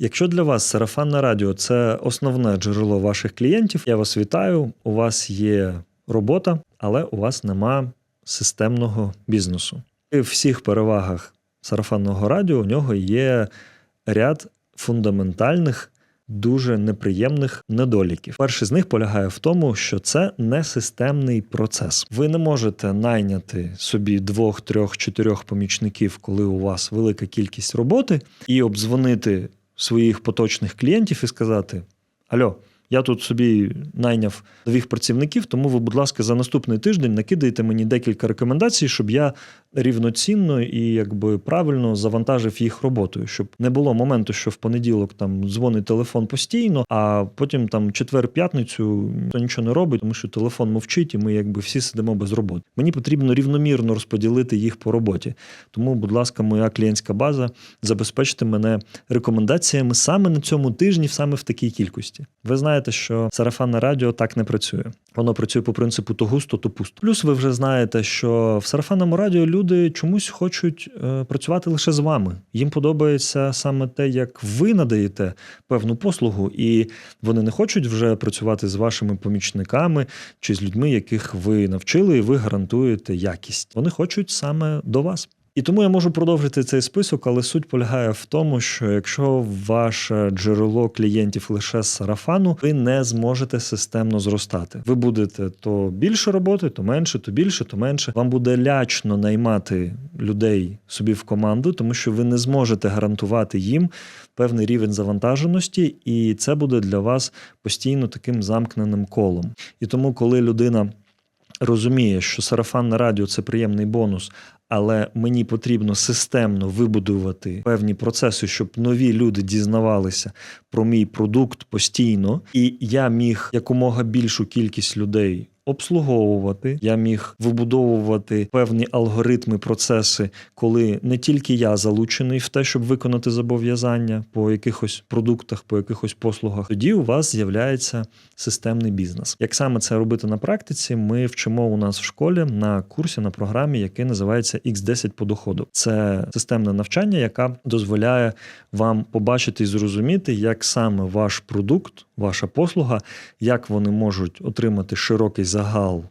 Якщо для вас сарафанне радіо це основне джерело ваших клієнтів, я вас вітаю. У вас є робота, але у вас нема системного бізнесу. І в всіх перевагах сарафанного радіо у нього є ряд фундаментальних. Дуже неприємних недоліків. Перший з них полягає в тому, що це не системний процес. Ви не можете найняти собі двох, трьох, чотирьох помічників, коли у вас велика кількість роботи, і обдзвонити своїх поточних клієнтів і сказати: Альо, я тут собі найняв нових працівників, тому ви, будь ласка, за наступний тиждень накидайте мені декілька рекомендацій, щоб я рівноцінно і якби правильно завантажив їх роботою, щоб не було моменту, що в понеділок там дзвонить телефон постійно, а потім там четвер-п'ятницю нічого не робить, тому що телефон мовчить, і ми якби всі сидимо без роботи. Мені потрібно рівномірно розподілити їх по роботі. Тому, будь ласка, моя клієнтська база, забезпечте мене рекомендаціями саме на цьому тижні, саме в такій кількості. Ви знаєте, що сарафанне радіо так не працює. Воно працює по принципу то густо, то пусто. Плюс ви вже знаєте, що в сарафанному радіо люди чомусь хочуть е, працювати лише з вами. Їм подобається саме те, як ви надаєте певну послугу, і вони не хочуть вже працювати з вашими помічниками чи з людьми, яких ви навчили, і ви гарантуєте якість. Вони хочуть саме до вас. І тому я можу продовжити цей список, але суть полягає в тому, що якщо ваше джерело клієнтів лише з сарафану, ви не зможете системно зростати. Ви будете то більше роботи, то менше, то більше, то менше. Вам буде лячно наймати людей собі в команду, тому що ви не зможете гарантувати їм певний рівень завантаженості, і це буде для вас постійно таким замкненим колом. І тому, коли людина розуміє, що сарафанне радіо це приємний бонус, але мені потрібно системно вибудувати певні процеси, щоб нові люди дізнавалися про мій продукт постійно, і я міг якомога більшу кількість людей. Обслуговувати, я міг вибудовувати певні алгоритми, процеси, коли не тільки я залучений в те, щоб виконати зобов'язання по якихось продуктах, по якихось послугах. Тоді у вас з'являється системний бізнес. Як саме це робити на практиці, ми вчимо у нас в школі на курсі на програмі, який називається X10 по доходу. Це системне навчання, яка дозволяє вам побачити і зрозуміти, як саме ваш продукт, ваша послуга, як вони можуть отримати широкий загал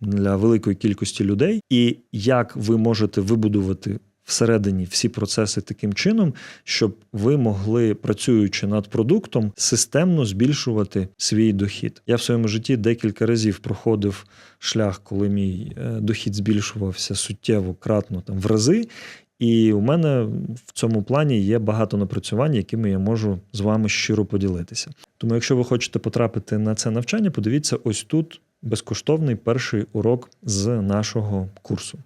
для великої кількості людей, і як ви можете вибудувати. Всередині всі процеси таким чином, щоб ви могли, працюючи над продуктом, системно збільшувати свій дохід. Я в своєму житті декілька разів проходив шлях, коли мій е, дохід збільшувався суттєво кратно там в рази. І у мене в цьому плані є багато напрацювань, якими я можу з вами щиро поділитися. Тому, якщо ви хочете потрапити на це навчання, подивіться ось тут безкоштовний перший урок з нашого курсу.